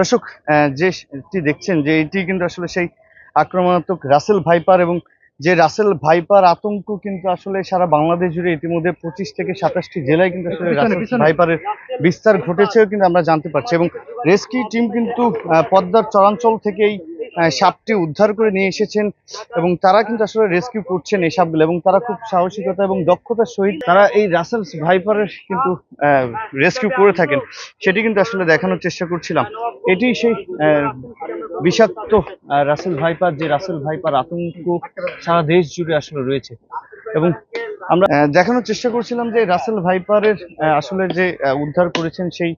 দর্শক যেটি দেখছেন যে এটি কিন্তু আসলে সেই আক্রমণাত্মক রাসেল ভাইপার এবং যে রাসেল ভাইপার আতঙ্ক কিন্তু আসলে সারা বাংলাদেশ জুড়ে ইতিমধ্যে পঁচিশ থেকে সাতাশটি জেলায় কিন্তু আসলে রাসেল ভাইপারের বিস্তার ঘটেছেও কিন্তু আমরা জানতে পারছি এবং রেস্কিউ টিম কিন্তু পদ্মার চরাঞ্চল থেকেই সাপটি উদ্ধার করে নিয়ে এসেছেন এবং তারা কিন্তু আসলে রেস্কিউ করছেন এই সাপগুলো এবং তারা খুব সাহসিকতা এবং দক্ষতার সহিত তারা এই রাসেল ভাইপারের কিন্তু রেস্কিউ করে থাকেন। সেটি কিন্তু আসলে দেখানোর চেষ্টা করছিলাম। এটি সেই বিষাক্ত রাসেল ভাইপার যে রাসেল ভাইপার আতঙ্ক সারা দেশ জুড়ে আসলে রয়েছে। এবং আমরা দেখানোর চেষ্টা করছিলাম যে রাসেল ভাইপারের আসলে যে উদ্ধার করেছেন সেই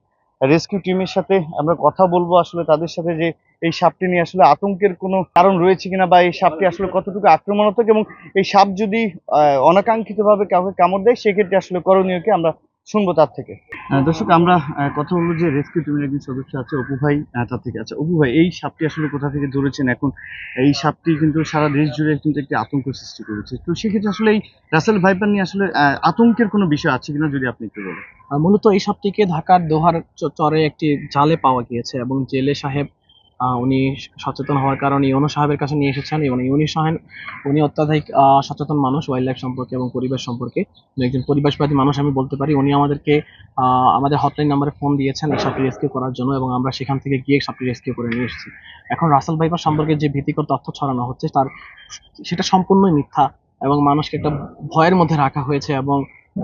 রেস্কিউ টিমের সাথে আমরা কথা বলব আসলে তাদের সাথে যে এই সাপটি নিয়ে আসলে আতঙ্কের কোনো কারণ রয়েছে কিনা বা এই সাপটি আসলে কতটুকু আক্রমণাত্মক এবং এই সাপ যদি অনাকাঙ্ক্ষিতভাবে কাউকে কামড় দেয়, সেক্ষেত্রে আসলে করণীয় কি? আমরা শুনব তার থেকে। দর্শক আমরা কথা বলব যে রেস্কিউ টিমের একজন সদস্য আছে অপু ভাই তার থেকে। আছে অপু ভাই এই সাপটি আসলে কোথা থেকে ধরেছেন? এখন এই সাপটি কিন্তু সারা দেশ জুড়ে কিন্তু একটি আতঙ্ক সৃষ্টি করেছে। তো সেক্ষেত্রে আসলে এই রাসেল ভাইপার নিয়ে আসলে আতঙ্কের কোনো বিষয় আছে কিনা যদি আপনি একটু বলেন। মূলত এই সাপটিকে ঢাকার দোহার চরে একটি জালে পাওয়া গিয়েছে এবং জেলে সাহেব উনি সচেতন হওয়ার কারণে ইউনু সাহেবের কাছে নিয়ে এসেছেন এবং ইউনি সাহেব, উনি অত্যাধিক সচেতন মানুষ ওয়াইল্ড লাইফ সম্পর্কে এবং পরিবেশ সম্পর্কে। একজন পরিবেশবাদী মানুষ, আমি বলতে পারি। উনি আমাদেরকে আমাদের হটলাইন নাম্বারে ফোন দিয়েছেন এই সাপটি রেস্কিউ করার জন্য এবং আমরা সেখান থেকে গিয়ে সাপটি রেস্কিউ করে নিয়ে এসেছি। এখন রাসেল ভাইপার সম্পর্কে যে ভীতিকর তথ্য ছড়ানো হচ্ছে, তার, সেটা সম্পূর্ণই মিথ্যা এবং মানুষকে একটা ভয়ের মধ্যে রাখা হয়েছে এবং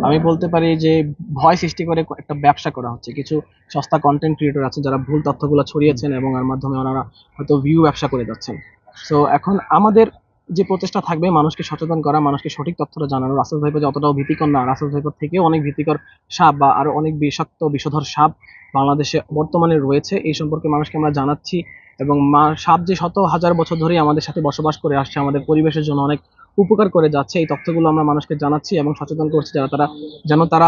আমি বলতে পারি যে ভয় সৃষ্টি করে একটা ব্যবসা করা হচ্ছে। কিছু সস্তা কন্টেন্ট ক্রিয়েটর আছে যারা ভুল তথ্যগুলো ছড়িয়েছেন এবং এর মাধ্যমে ওনারা হয়তো ভিউ ব্যবসা করে যাচ্ছেন। সো এখন আমাদের যে প্রচেষ্টা থাকবে, মানুষকে সচেতন করা, মানুষকে সঠিক তথ্যটা জানানো, রাসেল ভাইপার যতটাও ভীতিকর না, রাসেল ভাইপার থেকেও অনেক ভীতিকর সাপ বা আরও অনেক বিষাক্ত, বিষধর সাপ বাংলাদেশে বর্তমানে রয়েছে। এই সম্পর্কে মানুষকে আমরা জানাচ্ছি এবং মা- সাপ যে শত হাজার বছর ধরেই আমাদের সাথে বসবাস করে আসছে, আমাদের পরিবেশের জন্য অনেক উপকার করে যাচ্ছে এই তথ্যগুলো আমরা মানুষকে জানাচ্ছি এবং সচেতন করছি যারা তারা যেন তারা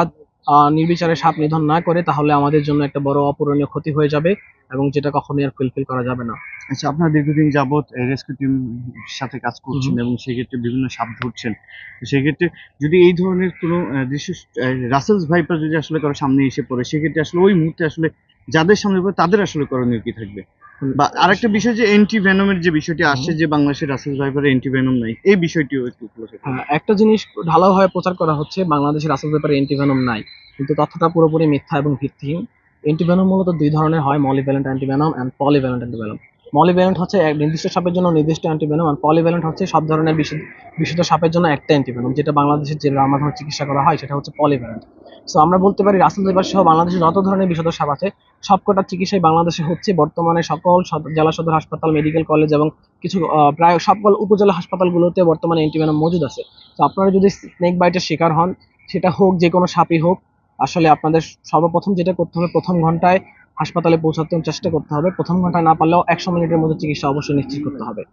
নির্বিচারে সাপ নিধন না করে তাহলে আমাদের জন্য একটা বড় অপূরণীয় ক্ষতি হয়ে যাবে এবং যেটা কখনোই আর ফুলফিল করা যাবে না। আচ্ছা আপনারা দীর্ঘদিন যাবৎ রেস্কিউ টিম সাথে কাজ করছেন এবং সেক্ষেত্রে বিভিন্ন সাপ ধরছেন। সেক্ষেত্রে যদি এই ধরনের কোনো দৃশ্য রাসেলস ভাইপার যদি আসলে কারও সামনে এসে পড়ে সেক্ষেত্রে আসলে ওই মুহূর্তে আসলে যাদের সামনে তাদের আসলে করণীয় কি থাকবে? বা আরেকটা বিষয় যে এন্টি ভেনমের যে বিষয়টি আসছে যে বাংলাদেশের রাসেল ভাইপারে এন্টি ভেনম নাই এই বিষয়টিও একটু হ্যাঁ, একটা জিনিস ঢালাওভাবে প্রচার করা হচ্ছে বাংলাদেশের আসল এন্টি ভেনম নাই। কিন্তু তথ্যটা পুরোপুরি মিথ্যা এবং ভিত্তিহীন। অ্যান্টিভেনম মূলত দুই ধরনের হয় monovalent antivenom and polyvalent antivenom monovalent হচ্ছে এক নির্দিষ্ট সাপের জন্য নির্দিষ্ট অ্যান্টিভেনম আর পলিভ্যালেন্ট হচ্ছে সব ধরনের বিশুদ্ধ সাপের জন্য একটা অ্যান্টিভেনম যেটা বাংলাদেশের যে মাধ্যমে চিকিৎসা করা হয়, সেটা হচ্ছে পলিভ্যালেন্ট। সো আমরা বলতে পারি রাসেল ভাইপার সহ বাংলাদেশে যত ধরনের বিশুদ্ধ সাপ আছে, সবকটা চিকিৎসাই বাংলাদেশে হচ্ছে। বর্তমানে সকল জেলা সদর হাসপাতাল মেডিকেল কলেজ এবং কিছু প্রায় সকল উপজেলা হাসপাতালগুলোতে বর্তমানে অ্যান্টিভেনম মজুদ আছে। তো আপনারা যদি স্নেক বাইটের শিকার হন, সেটা হোক যে কোনো সাপই হোক, আসলে আপনাদের সর্বপ্রথম যেটা করতে হবে প্রথম ঘন্টায় হাসপাতালে পৌঁছাতে চেষ্টা করতে হবে। প্রথম ঘন্টায় না পারলেও একশো মিনিটের মধ্যে চিকিৎসা অবশ্যই নিশ্চিত করতে হবে।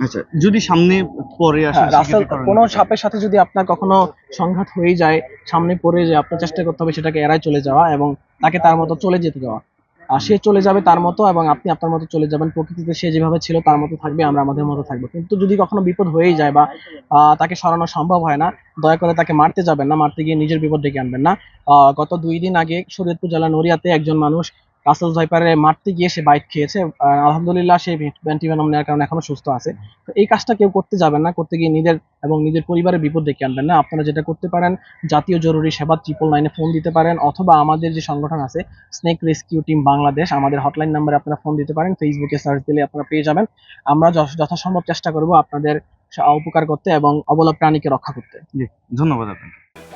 আচ্ছা যদি সামনে পরে আসে হ্যাঁ, করণীয় কোনো সাপের সাথে যদি আপনার কখনো সংঘাত হয়ে যায় সামনে পড়ে যায় আপনার চেষ্টা করতে হবে সেটাকে এড়ায় চলে যাওয়া এবং তাকে তার মতো চলে যেতে দেওয়া। আর সে চলে যাবে তার মতো এবং আপনি আপনার মতো চলে যাবেন। প্রকৃতিতে সে যেভাবে ছিল তার মতো থাকবে আমরা আমাদের মতো থাকব। কিন্তু যদি কখনো বিপদ হয়েই যায় বা আহ, তাকে সরানো সম্ভব হয় না দয়া করে তাকে মারতে যাবেন না মারতে গিয়ে নিজের বিপদ ডেকে আনবেন না। আহ, গত দুই দিন আগে শরীয়তপুর জেলা নড়িয়াতে একজন মানুষ রাসেল ভাইপারে মারতে গিয়ে সে বাইক খেয়েছে। আলহামদুলিল্লাহ সে অ্যান্টিভেনম নেওয়ার কারণে এখনও সুস্থ আছে। তো এই কাজটা কেউ করতে যাবেন না, করতে গিয়ে নিজের এবং নিজের পরিবারের বিপদ ডেকে আনবেন না। আপনারা যেটা করতে পারেন, জাতীয় জরুরি সেবা ট্রিপল নাইনে ফোন দিতে পারেন, অথবা আমাদের যে সংগঠন আছে স্নেক রেস্কিউ টিম বাংলাদেশ আমাদের হটলাইন নাম্বারে আপনারা ফোন দিতে পারেন ফেসবুকে সার্চ দিলে আপনারা পেয়ে যাবেন। আমরা যথ- যথাসম্ভব চেষ্টা করব আপনাদের উপকার করতে এবং অবলা প্রাণীকে রক্ষা করতে। জি, ধন্যবাদ আপনাকে।